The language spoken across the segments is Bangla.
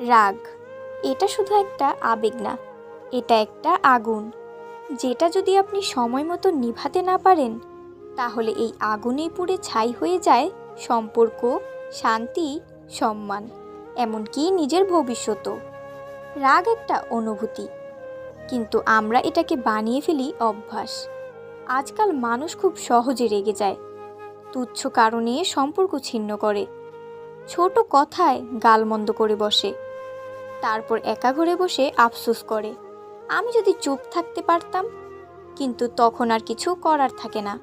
রাগ। এটা শুধু একটা আবেগ না, এটা একটা আগুন। যেটা যদি আপনি সময় মতো নিভাতে না পারেন, তাহলে এই আগুনেই পুড়ে ছাই হয়ে যায় সম্পর্ক, শান্তি, সম্মান, এমনকি নিজের ভবিষ্যতও। রাগ একটা অনুভূতি। কিন্তু আমরা এটাকে বানিয়ে ফেলি অভ্যাস। আজকাল মানুষ খুব সহজে রেগে যায়, তুচ্ছ কারণে সম্পর্ক ছিন্ন করে, ছোট কথায় গালমন্দ করে বসে। তারপর একা ঘরে বসে আফসোস করে। আমি যদি চুপ থাকতে পারতাম, কিন্তু তখন আর কিছু করার থাকে না।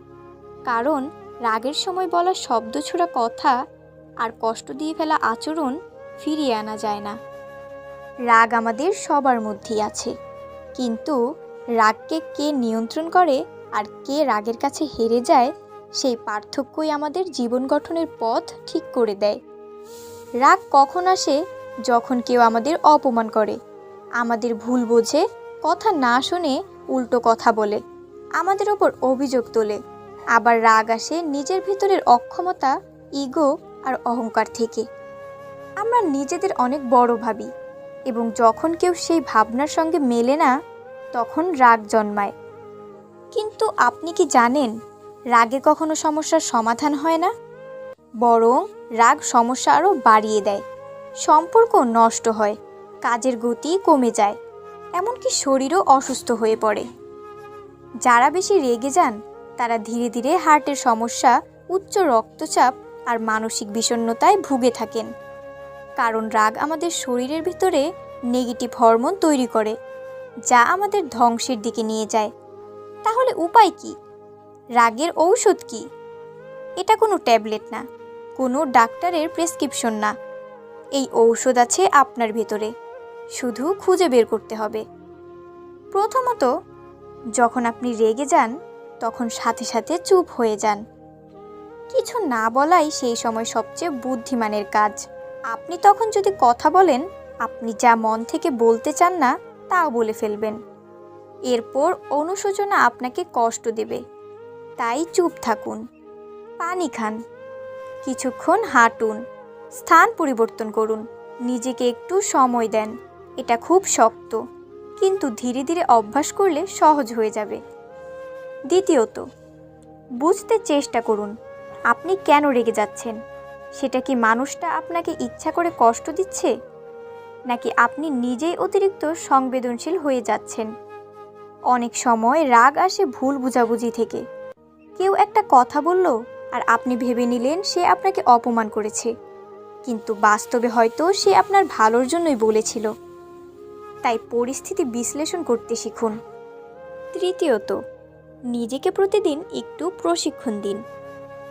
কারণ রাগের সময় বলা শব্দ ছোড়া কথা আর কষ্ট দিয়ে ফেলা আচরণ ফিরিয়ে আনা যায় না। রাগ আমাদের সবার মধ্যেই আছে। কিন্তু রাগকে কে নিয়ন্ত্রণ করে আর কে রাগের কাছে হেরে যায়, সেই পার্থক্যই আমাদের জীবন গঠনের পথ ঠিক করে দেয়। রাগ কখন আসে যখন কেউ আমাদের অপমান করে। আমাদের ভুল বোঝে, কথা না শুনে উল্টো কথা বলে। আমাদের ওপর অভিযোগ তোলে। আবার রাগ আসে নিজের ভিতরের অক্ষমতা, ইগো আর অহংকার থেকে। আমরা নিজেদের অনেক বড় ভাবি এবং যখন কেউ সেই ভাবনার সঙ্গে মেলে না, তখন রাগ জন্মায়। কিন্তু আপনি কি জানেন, রাগে কখনো সমস্যার সমাধান হয় না? বরং রাগ সমস্যা আরও বাড়িয়ে দেয়। সম্পর্ক নষ্ট হয়, কাজের গতি কমে যায়, এমনকি শরীরও অসুস্থ হয়ে পড়ে। যারা বেশি রেগে যান, তারা ধীরে ধীরে হার্টের সমস্যা, উচ্চ রক্তচাপ আর মানসিক বিষণ্ণতায় ভুগে থাকেন। কারণ রাগ আমাদের শরীরের ভিতরে নেগেটিভ হরমোন তৈরি করে, যা আমাদের ধ্বংসের দিকে নিয়ে যায়। তাহলে উপায় কি? রাগের ঔষধ কি? এটা কোনো ট্যাবলেট না, কোনো ডাক্তারের প্রেসক্রিপশন না। এই ঔষধ আছে আপনার ভেতরে। শুধু খুঁজে বের করতে হবে। প্রথমত, যখন আপনি রেগে যান, তখন সাথে সাথে চুপ হয়ে যান। কিছু না বলাই সেই সময় সবচেয়ে বুদ্ধিমানের কাজ। আপনি তখন যদি কথা বলেন, আপনি যা মন থেকে বলতে চান না, তাও বলে ফেলবেন। এরপর অনুশোচনা আপনাকে কষ্ট দেবে। তাই চুপ থাকুন। পানি খান। কিছুক্ষণ হাঁটুন। স্থান পরিবর্তন করুন। নিজেকে একটু সময় দেন। এটা খুব শক্ত। কিন্তু ধীরে ধীরে অভ্যাস করলে সহজ হয়ে যাবে। দ্বিতীয়ত, বুঝতে চেষ্টা করুন, আপনি কেন রেগে যাচ্ছেন? সেটা কি মানুষটা আপনাকে ইচ্ছা করে কষ্ট দিচ্ছে? নাকি আপনি নিজেই অতিরিক্ত সংবেদনশীল হয়ে যাচ্ছেন? অনেক সময় রাগ আসে ভুল বুঝাবুঝি থেকে। কেউ একটা কথা বলল আর আপনি ভেবে নিলেন সে আপনাকে অপমান করেছে। কিন্তু বাস্তবে হয়তো সে আপনার ভালোর জন্যই বলেছিল। তাই পরিস্থিতি বিশ্লেষণ করতে শিখুন। তৃতীয়ত, নিজেকে প্রতিদিন একটু প্রশিক্ষণ দিন।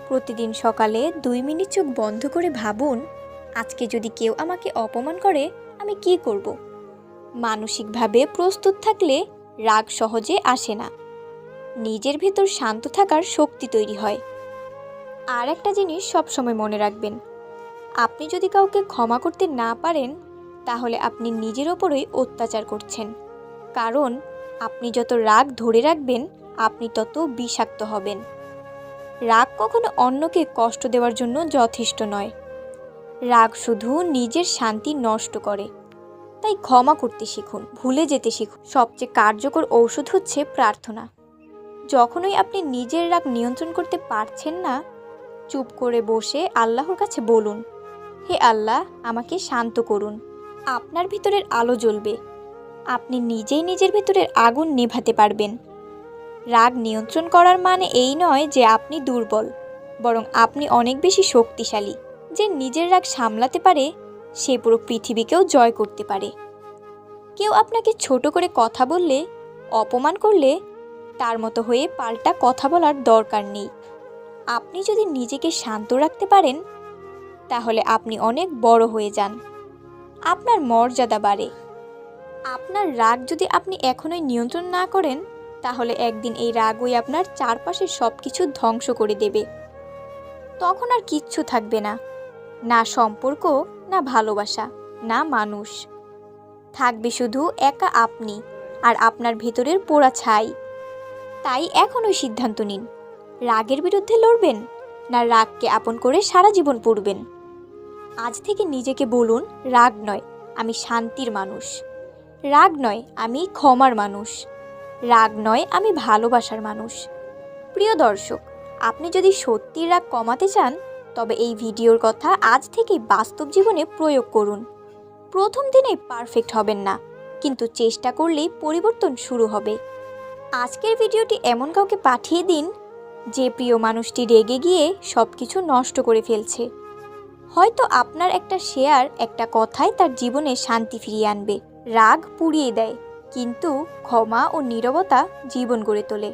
প্রতিদিন সকালে দুই মিনিট চোখ বন্ধ করে ভাবুন, আজকে যদি কেউ আমাকে অপমান করে, আমি কি করব? মানসিকভাবে প্রস্তুত থাকলে রাগ সহজে আসে না। নিজের ভেতর শান্ত থাকার শক্তি তৈরি হয়। আর একটা জিনিস সবসময় মনে রাখবেন আপনি যদি কাউকে ক্ষমা করতে না পারেন, তাহলে আপনি নিজের ওপরই অত্যাচার করছেন। কারণ আপনি যত রাগ ধরে রাখবেন, আপনি তত বিষাক্ত হবেন। রাগ কখনো অন্যকে কষ্ট দেওয়ার জন্য যথেষ্ট নয়। রাগ শুধু নিজের শান্তি নষ্ট করে। তাই ক্ষমা করতে শিখুন, ভুলে যেতে শিখুন। সবচেয়ে কার্যকর ঔষধ হচ্ছে প্রার্থনা। যখনই আপনি নিজের রাগ নিয়ন্ত্রণ করতে পারছেন না, চুপ করে বসে আল্লাহর কাছে বলুন। হে আল্লাহ, আমাকে শান্ত করুন। আপনার ভিতরের আলো জ্বলবে। আপনি নিজেই নিজের ভিতরের আগুন নেভাতে পারবেন। রাগ নিয়ন্ত্রণ করার মানে এই নয় যে আপনি দুর্বল, বরং আপনি অনেক বেশি শক্তিশালী। যে নিজের রাগ সামলাতে পারে, সে পুরো পৃথিবীকেও জয় করতে পারে। কেউ আপনাকে ছোট করে কথা বললে, অপমান করলে, তার মতো হয়ে পাল্টা কথা বলার দরকার নেই। আপনি যদি নিজেকে শান্ত রাখতে পারেন তাহলে আপনি অনেক বড় হয়ে যান। আপনার মর্যাদা বাড়ে। আপনার রাগ যদি আপনি এখনোই নিয়ন্ত্রণ না করেন, তাহলে একদিন এই রাগই আপনার চারপাশের সব কিছু ধ্বংস করে দেবে। তখন আর কিচ্ছু থাকবে না। না সম্পর্ক, না ভালোবাসা, না মানুষ। থাকবে শুধু একা আপনি আর আপনার ভেতরের পোড়া ছাই। তাই এখনই সিদ্ধান্ত নিন, রাগের বিরুদ্ধে লড়বেন না রাগকে আপন করে সারা জীবন পড়বেন। আজ থেকে নিজেকে বলুন, রাগ নয়, আমি শান্তির মানুষ। রাগ নয়, আমি ক্ষমার মানুষ। রাগ নয়, আমি ভালোবাসার মানুষ। প্রিয় দর্শক, আপনি যদি সত্যির রাগ কমাতে চান, তবে এই ভিডিওর কথা আজ থেকেই বাস্তব জীবনে প্রয়োগ করুন। প্রথম দিনেই পারফেক্ট হবেন না, কিন্তু চেষ্টা করলেই পরিবর্তন শুরু হবে। আজকের ভিডিওটি এমন কাউকে পাঠিয়ে দিন, যে প্রিয় মানুষটি রেগে গিয়ে সব কিছু নষ্ট করে ফেলছে। হয়তো আপনার একটা শেয়ার, একটা কথাই তার জীবনে শান্তি ফিরিয়ে আনবে, রাগ পুড়িয়ে দেয়, কিন্তু ক্ষমা ও নীরবতা জীবন গড়ে তোলে।